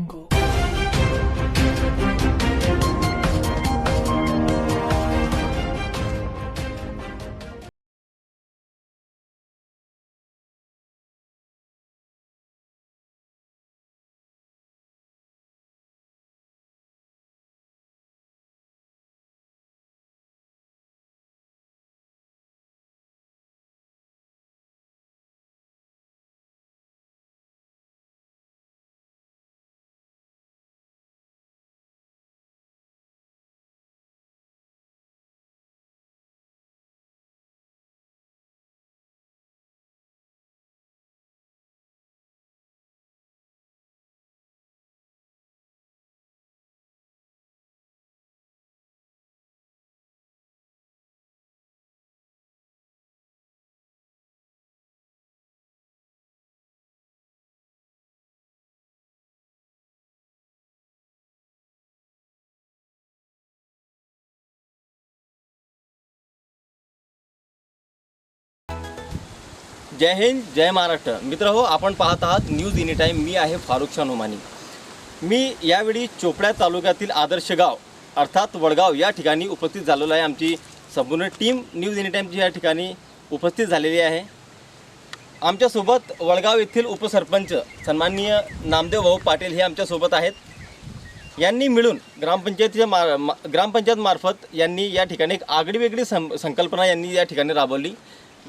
jungle जय हिंद जय महाराष्ट्र. मित्र हो आपण पाहत आहात न्यूज एनी टाईम मी आहे फारुख शाह नोमानी. मी यावेळी चोपड्या तालुक्यातील आदर्श गाव अर्थात वडगाव या ठिकाणी उपस्थित झालेलो आहे. आमची संपूर्ण टीम न्यूज एनी टाईमची या ठिकाणी उपस्थित झालेली आहे. आमच्यासोबत वडगाव येथील उपसरपंच सन्माननीय नामदेव भाऊ पाटील हे आमच्यासोबत आहेत. यांनी मिळून ग्रामपंचायतीच्या मा ग्रामपंचायतमार्फत यांनी या ठिकाणी एक आगळीवेगळी सं संकल्पना यांनी या ठिकाणी राबवली.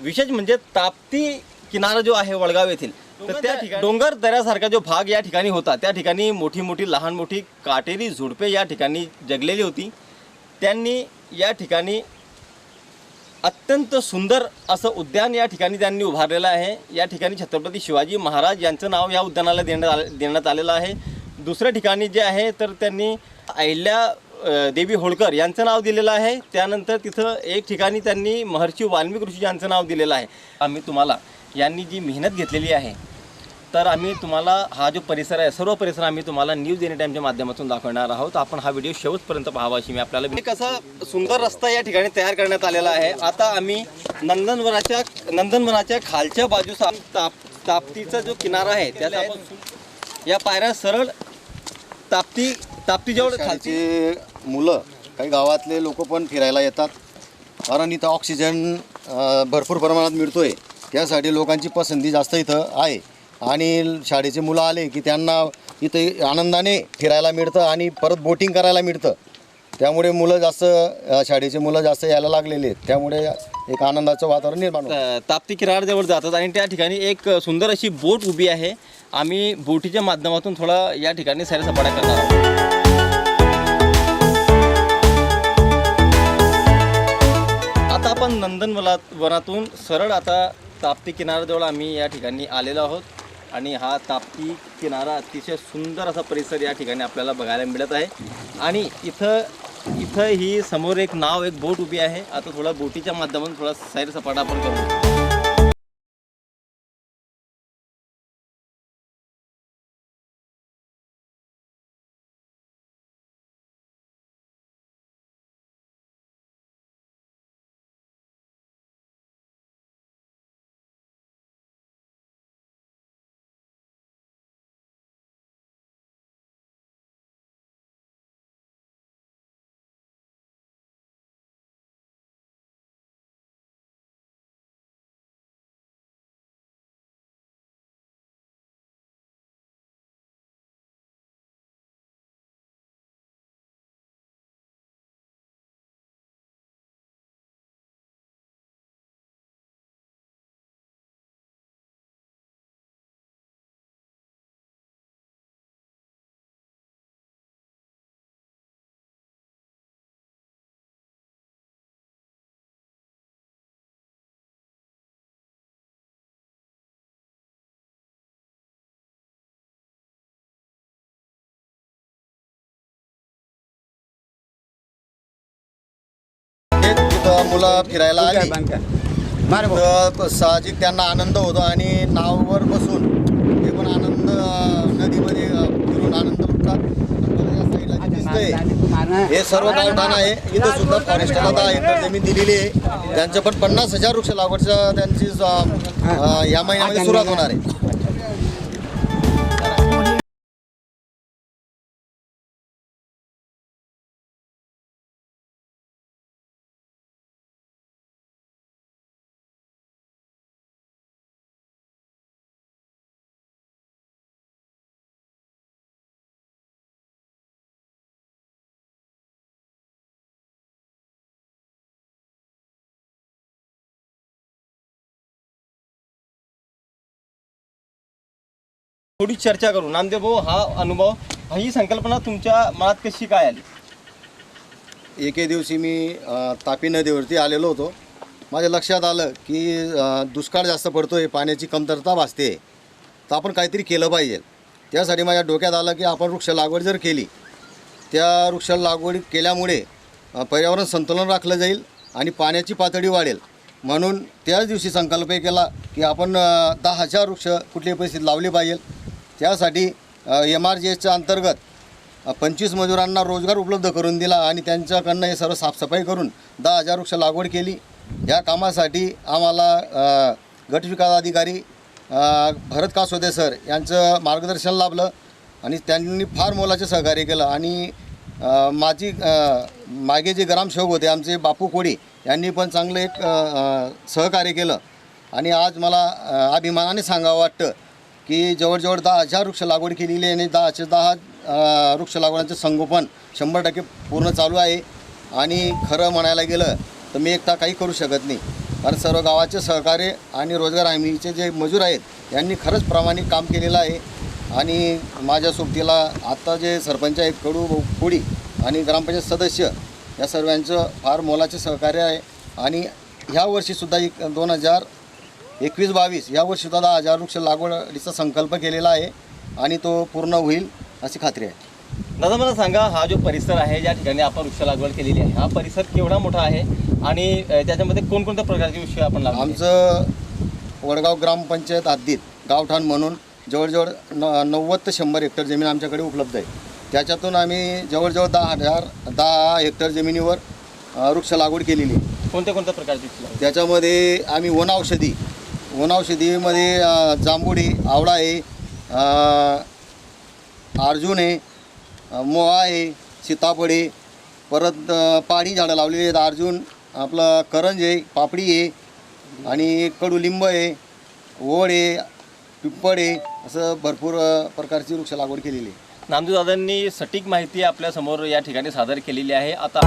विशेष म्हणजे ताप्ती किनारा जो आहे वडगाव येथील तर त्या ठिकाणी डोंगर दऱ्यासारखा जो भाग या ठिकाणी होता त्या ठिकाणी मोठी मोठी लहान मोठी काटेरी झुडपे या ठिकाणी जगलेली होती. त्यांनी या ठिकाणी अत्यंत सुंदर असं उद्यान या ठिकाणी त्यांनी उभारलेलं आहे. या ठिकाणी छत्रपती शिवाजी महाराज यांचं नाव या उद्यानाला देण्यात आले देण्यात आलेलं आहे. दुसऱ्या ठिकाणी जे आहे तर त्यांनी अहिल्या देवी होळकर यांचं नाव दिलेलं आहे. त्यानंतर तिथं एक ठिकाणी त्यांनी महर्षी वाल्मिक ऋषी यांचं नाव दिलेलं आहे. आम्ही तुम्हाला यांनी जी मेहनत घेतलेली आहे तर आम्ही तुम्हाला हा जो परिसर आहे सर्व परिसर आम्ही तुम्हाला न्यूज एनी टाईमच्या माध्यमातून दाखवणार आहोत. आपण हा व्हिडिओ शेवटपर्यंत पाहावा अशी मी आपल्याला कसा सुंदर रस्ता या ठिकाणी तयार करण्यात आलेला आहे. आता आम्ही नंदनवनाच्या नंदनवनाच्या खालच्या बाजूचा ताप ताप्तीचा जो किनारा आहे त्याला या पायऱ्या सरळ ताप्ती ताप्तीजवळ खालची शाळेचे मुलं काही गावातले लोक पण फिरायला येतात. कारण इथं ऑक्सिजन अ, भरपूर प्रमाणात मिळतोय. त्यासाठी लोकांची पसंती जास्त इथं आहे. आणि शाळेचे मुलं आले की त्यांना इथे आनंदाने फिरायला मिळतं आणि परत बोटिंग करायला मिळतं. त्यामुळे मुलं जास्त अ, शाळेचे मुलं जास्त यायला लागलेले आहेत. त्यामुळे एक आनंदाचं वातावरण निर्माण होतं. त- ताप्ती किनाऱ्याजवळ जातात आणि त्या ठिकाणी एक सुंदर अशी बोट उभी आहे. आम्ही बोटीच्या माध्यमातून थोडा या ठिकाणी सैरसपाट्या करणार आहोत. आता आपण नंदनवला वनातून सरळ आता ताप्ती किनाऱ्याजवळ आम्ही या ठिकाणी आलेलो आहोत. आणि हा ताप्ती किनारा अतिशय सुंदर असा परिसर या ठिकाणी आपल्याला बघायला मिळत आहे. आणि इथं इथं ही समोर एक नाव एक बोट उभी आहे. आता थोडा बोटीच्या माध्यमातून थोडा सैरसपाटा आपण करू. मुलं फिरायला आली. तर साहजिक त्यांना आनंद होतो आणि नाववर बसून ते पण आनंद नदीमध्ये फिरून आनंद लुटतात दिसतंय. हे सर्व गावठाण आहे. इथं सुद्धा फॉरेस्टला दहा एकर जमीन दिलेली आहे. त्यांचं पण पन्नास हजार वृक्ष लागवडचं त्यांची या महिन्यामध्ये सुरुवात होणार आहे. थोडी चर्चा करू. नामदेव भाऊ हा अनुभव ही संकल्पना तुमच्या मनात कशी काय आली? एके दिवशी मी तापी नदीवरती आलेलो होतो. माझ्या लक्षात आलं की दुष्काळ जास्त पडतो आहे पाण्याची कमतरता भासते. तर आपण काहीतरी केलं पाहिजे. त्यासाठी माझ्या डोक्यात आलं की आपण वृक्ष लागवड जर केली त्या वृक्ष लागवड केल्यामुळे पर्यावरण संतुलन राखलं जाईल आणि पाण्याची पातळी वाढेल. म्हणून त्याच दिवशी संकल्प केला की आपण दहा हजार वृक्ष कुठल्याही परिस्थितीत लावले पाहिजे. त्यासाठी एम आर जी एसच्या अंतर्गत पंचवीस मजुरांना रोजगार उपलब्ध करून दिला आणि त्यांच्याकडनं हे सर्व साफसफाई करून दहा हजार वृक्ष लागवड केली. या कामासाठी आम्हाला गटविकास गट विकास अधिकारी भरत कासोदे सर यांचं मार्गदर्शन लाभलं आणि त्यांनी फार मोलाचे सहकार्य केलं आणि माझी मागे जे ग्रामसेवक होते आमचे बापू कोडी यांनी पण चांगलं एक सहकार्य केलं. आणि आज मला अभिमानाने सांगावं वाटतं की जवळजवळ दहा हजार वृक्ष लागवड केलेली आहे आणि दहाचे दहा वृक्ष लागवडांचं संगोपन शंभर टक्के पूर्ण चालू आहे. आणि खरं म्हणायला गेलं तर मी एकटा काही करू शकत नाही. कारण सर्व गावाचे सहकार्य आणि रोजगार हमीचे जे मजूर आहेत यांनी खरंच प्रामाणिक काम केलेलं आहे. आणि माझ्या सोबतीला आत्ता जे सरपंच आहेत कडू कोडी आणि ग्रामपंचायत सदस्य या सर्वांचं फार मोलाचे सहकार्य आहे. आणि ह्या वर्षीसुद्धा एक दोन हजार एकवीस बावीस या वर्षी सुद्धा दहा हजार वृक्ष लागवडीचा संकल्प केलेला आहे आणि तो पूर्ण होईल अशी खात्री आहे. दादा मला सांगा हा जो परिसर आहे ज्या ठिकाणी आपण वृक्ष लागवड केलेली आहे हा परिसर केवढा मोठा आहे? आणि त्याच्यामध्ये कोणकोणत्या प्रकारचे वृक्ष आपण लावले आमचं वडगाव ग्रामपंचायत हद्दीत गावठाण म्हणून जवळजवळ न नव्वद ते शंभर हेक्टर जमीन आमच्याकडे उपलब्ध आहे. त्याच्यातून आम्ही जवळजवळ दहा हजार दहा हेक्टर जमिनीवर वृक्ष लागवड केलेली आहे. कोणत्या कोणत्या प्रकारचे? त्याच्यामध्ये आम्ही वनौषधी वनौषधीमध्ये अ, जांभुडी आवळा आहे अर्जुन आहे मोहा आहे सीताफळ आहे परत अ, पाणी झाडं लावलेली आहेत अर्जुन आपलं करंज आहे पापडी आहे आणि कडुलिंब आहे ओळ आहे पिंपळ आहे असं भरपूर प्रकारची वृक्ष लागवड केलेली आहे. नामदेव दादांनी सटीक माहिती आपल्यासमोर या ठिकाणी सादर केलेली आहे. आता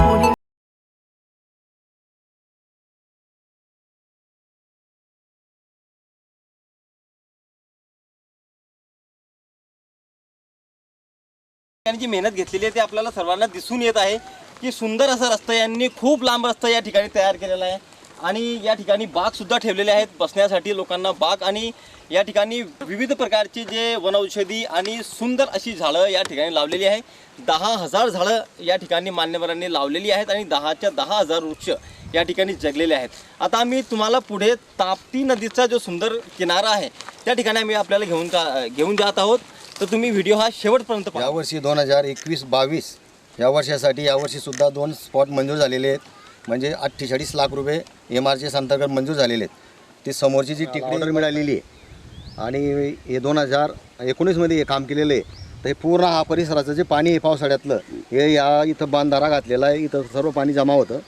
यांनी जी मेहनत घेतलेली आहे ते आपल्याला सर्वांना दिसून येत आहे की सुंदर असा रस्ता यांनी खूप लांब रस्ता या ठिकाणी तयार केलेला आहे. आणि या ठिकाणी बागसुद्धा ठेवलेले आहेत. बसण्यासाठी लोकांना बाग आणि या ठिकाणी विविध प्रकारचे जे वनौषधी आणि सुंदर अशी झाडं या ठिकाणी लावलेली आहे. दहा हजार झाडं या ठिकाणी मान्यवरांनी लावलेली आहेत आणि दहाच्या दहा हजार वृक्ष या ठिकाणी जगलेले आहेत. आता आम्ही तुम्हाला पुढे ताप्ती नदीचा जो सुंदर किनारा आहे त्या ठिकाणी आम्ही आपल्याला घेऊन का घेऊन जात आहोत. तर तुम्ही व्हिडिओ हा शेवटपर्यंत पहा. यावर्षी दोन हजार एकवीस बावीस या वर्षासाठी यावर्षीसुद्धा दोन स्पॉट मंजूर झालेले आहेत. म्हणजे अठ्ठेचाळीस लाख रुपये एम आर सी अंतर्गत मंजूर झालेले आहेत. ती समोरची जी टिकडी ऑर्डर मिळालेली आहे. आणि हे दोन हजार एकोणीसमध्ये हे काम केलेलं आहे. तर हे पूर्ण हा परिसराचं जे पाणी आहे पावसाळ्यातलं हे या इथं बांधारा घातलेला आहे. इथं सर्व पाणी जमा होतं.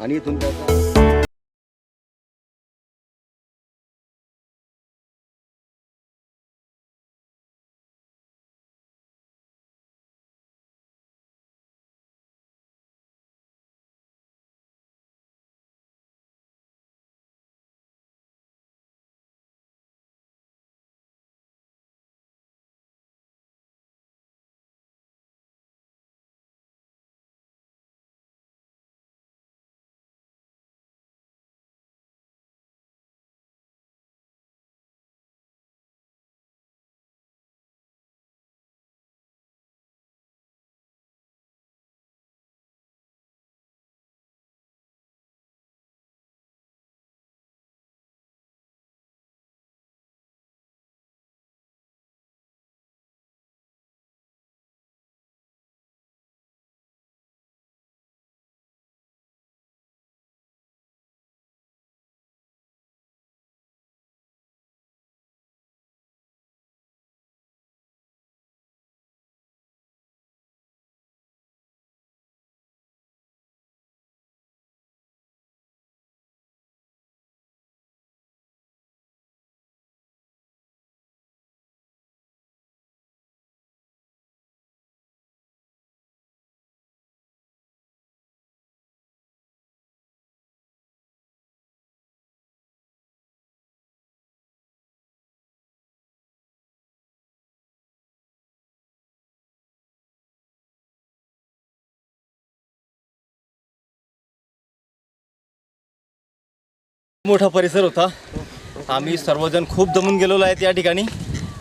आणि इथून त्याचं मोठा परिसर होता. आम्ही सर्वजण खूप दमून गेलेलो आहेत या ठिकाणी.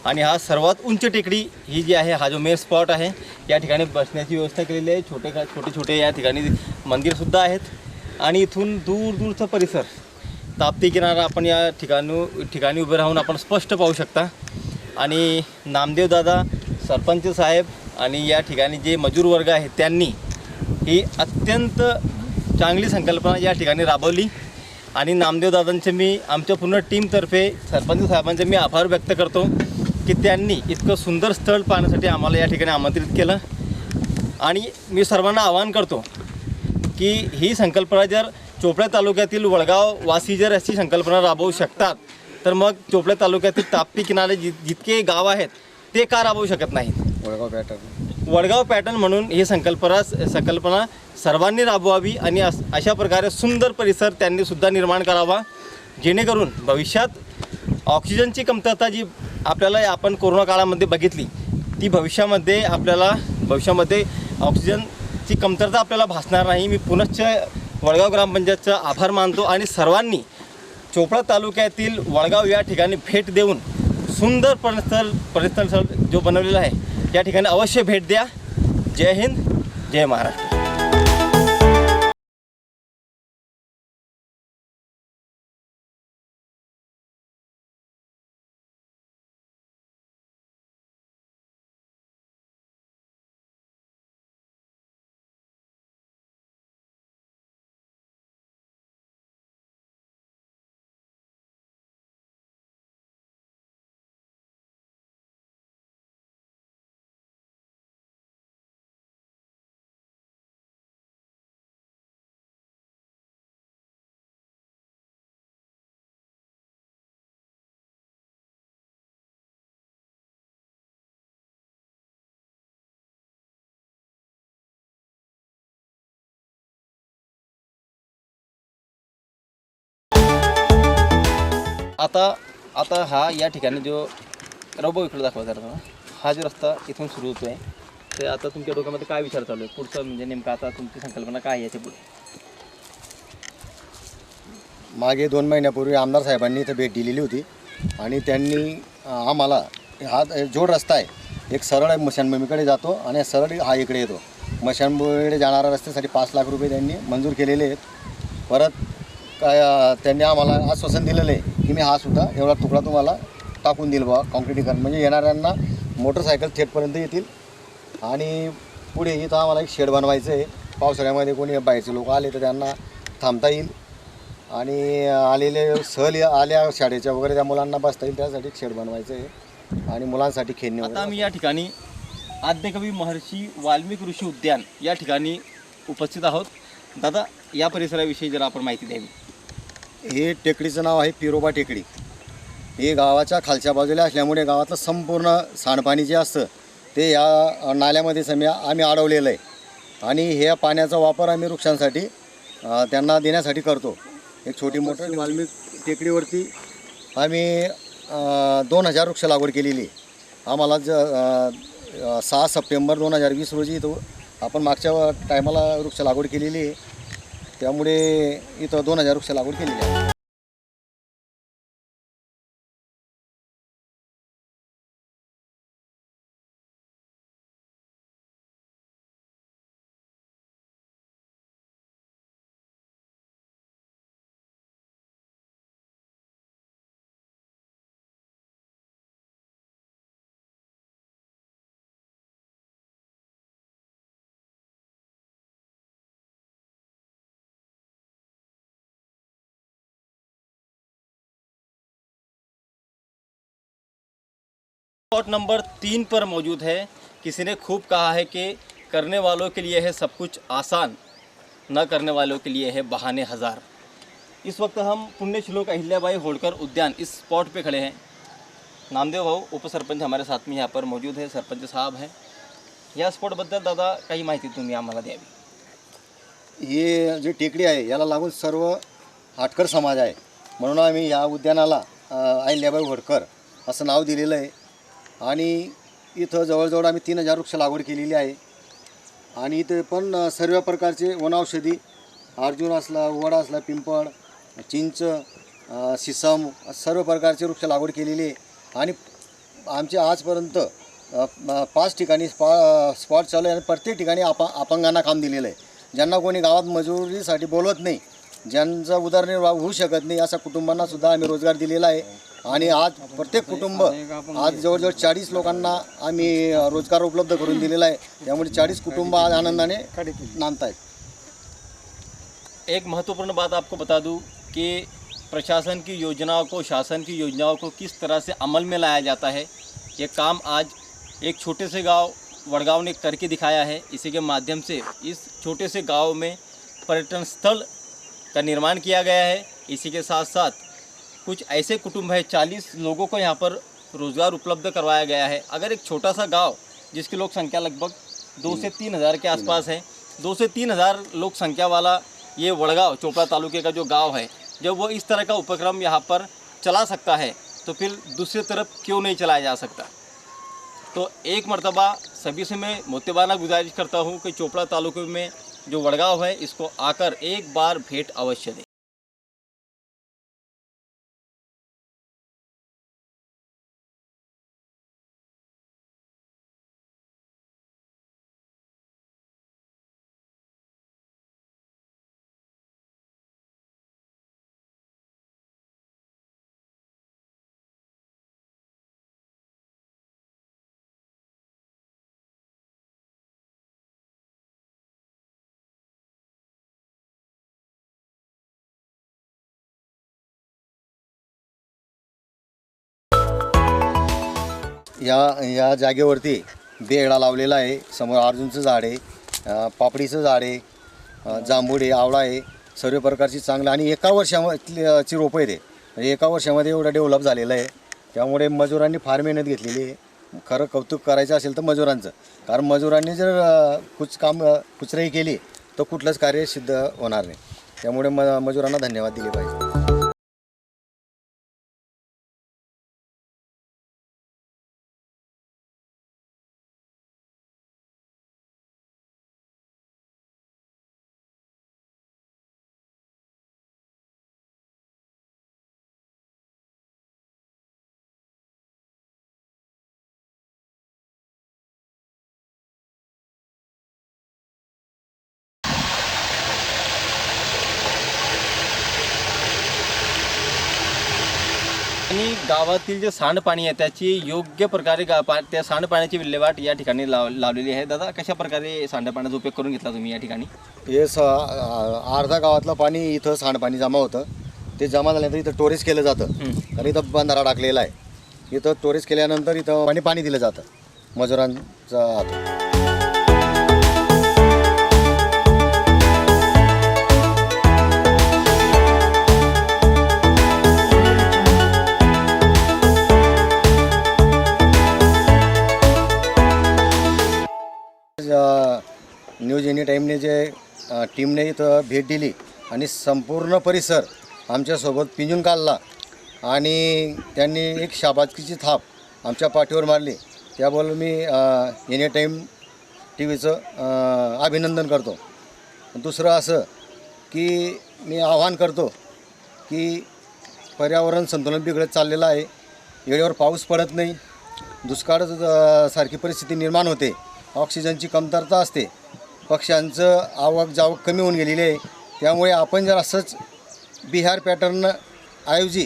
आणि हा सर्वात उंच टेकडी ही जी आहे हा जो मेन स्पॉट आहे या ठिकाणी बसण्याची व्यवस्था केलेली आहे. छोटे का छोटे छोटे या ठिकाणी मंदिरसुद्धा आहेत. आणि इथून दूर दूरचा परिसर ताप्ती किनारा आपण या ठिकाणी ठिकाणी उभे राहून आपण स्पष्ट पाहू शकता. आणि नामदेव दादा सरपंच साहेब आणि या ठिकाणी जे मजूर वर्ग आहेत त्यांनी ही अत्यंत चांगली संकल्पना या ठिकाणी राबवली. आणि नामदेव दादांचे मी आमच्या पूर्ण टीमतर्फे सरपंच साहेबांचे मी आभार व्यक्त करतो की त्यांनी इतकं सुंदर स्थळ पाहण्यासाठी आम्हाला या ठिकाणी आमंत्रित केलं. आणि मी सर्वांना आवाहन करतो की ही संकल्पना जर चोपड्या तालुक्यातील वडगाव वासी जर अशी संकल्पना राबवू शकतात तर मग चोपड्या तालुक्यातील ताप्ती किनारे जि जितके गाव आहेत ते का राबवू शकत नाहीत? वडगाव पॅटर्न वडगाव पॅटर्न म्हणून ही संकल्पना संकल्पना सर्वांनी राबवावी आणि अस अशा प्रकारे सुंदर परिसर त्यांनी सुद्धा निर्माण करावा जेणेकरून भविष्यात ऑक्सिजनची कमतरता जी आपल्याला आपण कोरोना काळामध्ये बघितली ती भविष्यामध्ये आपल्याला भविष्यामध्ये ऑक्सिजनची कमतरता आपल्याला भासणार नाही. मी पुनश्च वडगाव ग्रामपंचायतचा आभार मानतो आणि सर्वांनी चोपडा तालुक्यातील वडगाव या ठिकाणी भेट देऊन सुंदर परिसर परिसर जो बनवलेला आहे या ठिकाणी अवश्य भेट द्या. जय हिंद जय महाराष्ट्र. आता आता हा या ठिकाणी जो रबो इकडे दाखवा जरा मला. हा जो रस्ता इथून सुरू होतो आहे ते आता तुमच्या डोक्यामध्ये काय विचार चालू आहे? पुढचं म्हणजे नेमकं आता तुमची संकल्पना काय आहे याच्यापुढे? मागे दोन महिन्यापूर्वी आमदार साहेबांनी इथं भेट दिलेली होती आणि त्यांनी आम्हाला हा जोड रस्ता आहे एक सरळ मशानभूमीकडे जातो आणि सरळ हा इकडे येतो. मशानभूमीकडे जाणाऱ्या रस्त्यासाठी पाच लाख रुपये त्यांनी मंजूर केलेले आहेत. परत काय त्यांनी आम्हाला आश्वासन दिलेलं आहे की मी हा सुद्धा एवढा तुकडा तुम्हाला टाकून देईल बा कॉन्क्रिटीकरण म्हणजे येणाऱ्यांना मोटरसायकल थेटपर्यंत येतील आणि पुढे इथं आम्हाला एक शेड बनवायचं आहे. पावसाळ्यामध्ये कोणी बाहेरचे लोक आले तर त्यांना थांबता येईल. आणि आलेले सहल आल्या शाळेच्या वगैरे त्या मुलांना बसता येईल त्यासाठी एक शेड बनवायचं आहे. आणि मुलांसाठी खेळणी आता आम्ही या ठिकाणी आद्यकवी महर्षी वाल्मिक ऋषी उद्यान या ठिकाणी उपस्थित आहोत. दादा या परिसराविषयी जरा आपण माहिती द्यावी. हे टेकडीचं नाव आहे पिरोबा टेकडी. हे गावाच्या खालच्या बाजूला असल्यामुळे गावातलं संपूर्ण सांडपाणी जे असतं ते या नाल्यामध्ये समजा आम्ही अडवलेलं आहे. आणि ह्या पाण्याचा वापर आम्ही वृक्षांसाठी त्यांना देण्यासाठी करतो. एक छोटी मोठी वाल्मिक टेकडीवरती आम्ही दोन हजार वृक्ष लागवड केलेली आहे. आम्हाला ज सहा सप्टेंबर दोन हजार वीस रोजी इथं आपण मागच्या टायमाला वृक्ष लागवड केलेली आहे. त्यामुळे इथं दोन हजार वृक्ष लागवड केलेली आहे. स्पॉट नंबर तीन पर मौजूद है। किसी ने खूब कहा है कि करने वालों के लिए है सब कुछ आसान, न करने वालों के लिए है बहाने हज़ार। इस वक्त हम पुण्य श्लोक अहिल्याबाई होलकर उद्यान इस स्पॉट पे खड़े हैं। नामदेव भाऊ उपसरपंच हमारे साथ में यहाँ पर मौजूद है। सरपंच साहब हैं। या स्पॉटबद्दल दादा काही माहिती तुम्ही आम्हाला द्यावी हे जे टेकडी आहे, याला लागून सर्व हाटकर समाज आहे. म्हणून आम्ही या उद्यानाला अहिल्याबाई होडकर असं नाव दिलेलं आणि इथं जवळजवळ आम्ही तीन हजार वृक्ष लागवड केलेली आहे. आणि इथे पण सर्व प्रकारचे वनौषधी अर्जुन असला वड असला पिंपळ चिंच सिसम सर्व प्रकारचे वृक्ष लागवड केलेली आहे. आणि आमचे आजपर्यंत पाच ठिकाणी स्पॉ स्पॉट चालू आहे आणि प्रत्येक ठिकाणी अपा अपंगांना काम दिलेलं आहे. ज्यांना कोणी गावात मजुरीसाठी बोलवत नाही ज्यांचा उदरनिर्वाह होऊ शकत नाही अशा कुटुंबांनासुद्धा आम्ही रोजगार दिलेला आहे. आज प्रत्येक कुटुंब आज जवळजवळ चाळीस लोकांना आम्ही अ, रोज़गार उपलब्ध करून दिलेला आहे. कुटुंब आज आनंदाने नांदत आहेत एक महत्वपूर्ण बात आपको बता दूँ कि प्रशासन की योजनाओं को शासन की योजनाओं को किस तरह से अमल में लाया जाता है ये काम आज एक छोटे से गाँव वडगांव ने करके दिखाया है। इसी के माध्यम से इस छोटे से गाँव में पर्यटन स्थल का निर्माण किया गया है। इसी के साथ साथ कुछ ऐसे कुटुंब है चालीस लोगों को यहाँ पर रोज़गार उपलब्ध करवाया गया है। अगर एक छोटा सा गाँव जिसकी लोक संख्या लगभग दो से तीन हज़ार के आसपास है दो से तीन हज़ार लोक संख्या वाला ये वड़गांव चोपड़ा तालुके का जो गाँव है जब वो इस तरह का उपक्रम यहाँ पर चला सकता है तो फिर दूसरी तरफ़ क्यों नहीं चलाया जा सकता? तो एक मरतबा सभी से मैं मोतेबाना गुजारिश करता हूँ कि चोपड़ा तालुके में जो वड़गांव है इसको आकर एक बार भेंट अवश्य दें। या या जागेवरती बेळा लावलेला आहे. समोर अर्जुनचं झाड आहे पापडीचं झाड आहे जांभूळ आहे आवळा आहे. सर्व प्रकारची चांगलं आणि एका वर्षाची रोपं येते म्हणजे एका वर्षामध्ये एवढं डेव्हलप झालेलं आहे. त्यामुळे मजुरांनी फार मेहनत घेतलेली आहे. खरं कौतुक करायचं असेल तर मजुरांचं. कारण मजुरांनी जर कुच काम कुचराई केली तर कुठलंच कार्य सिद्ध होणार नाही. त्यामुळे म मजुरांना धन्यवाद दिले पाहिजे. गावातील जे सांडपाणी आहे त्याची योग्य प्रकारे गा पा त्या सांडपाण्याची विल्हेवाट या ठिकाणी लाव लावलेली आहे. दादा कशा प्रकारे सांडपाण्याचा उपयोग करून घेतला तुम्ही या ठिकाणी? हे स अर्धा गावातलं पाणी इथं सांडपाणी जमा होतं. ते जमा झाल्यानंतर इथं टोरेज केलं जातं. कारण इथं बंधारा टाकलेला आहे. इथं टोरेज केल्यानंतर इथं पाणी पाणी दिलं जातं. मजुरांचा हातून न्यूज एनी टाईमने जे टीमने इथं भेट दिली आणि संपूर्ण परिसर आमच्यासोबत पिंजून काढला आणि त्यांनी एक शाबाजकीची थाप आमच्या पाठीवर मारली. त्याबद्दल मी एनी टाईम टी व्हीचं अभिनंदन करतो. दुसरं असं की मी आव्हान करतो की पर्यावरण संतुलन बिघडत चाललेलं आहे. वेळेवर पाऊस पडत नाही. दुष्काळ सारखी परिस्थिती निर्माण होते. ऑक्सिजनची कमतरता असते. पक्ष्यांचं आवक जावक कमी होऊन गेलेली आहे. त्यामुळे आपण जर असंच बिहार पॅटर्न ऐवजी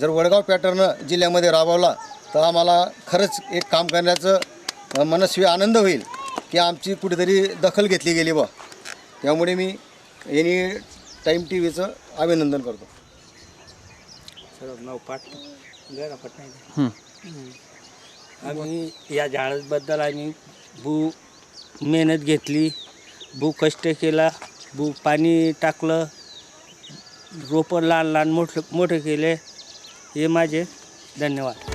जर वडगाव पॅटर्न जिल्ह्यामध्ये राबवला तर आम्हाला खरंच एक काम करण्याचं मनस्वी आनंद होईल की आमची कुठेतरी दखल घेतली गेली बा. त्यामुळे मी एनी टाईम टी व्हीचं अभिनंदन करतो. सर्व नाव पाठ नाही. आम्ही या झाडाबद्दल आम्ही भू मेहनत घेतली. भू कष्ट केला. भू पाणी टाकलं. रोपं लहान लहान मोठं मोठे केले. हे माझे धन्यवाद.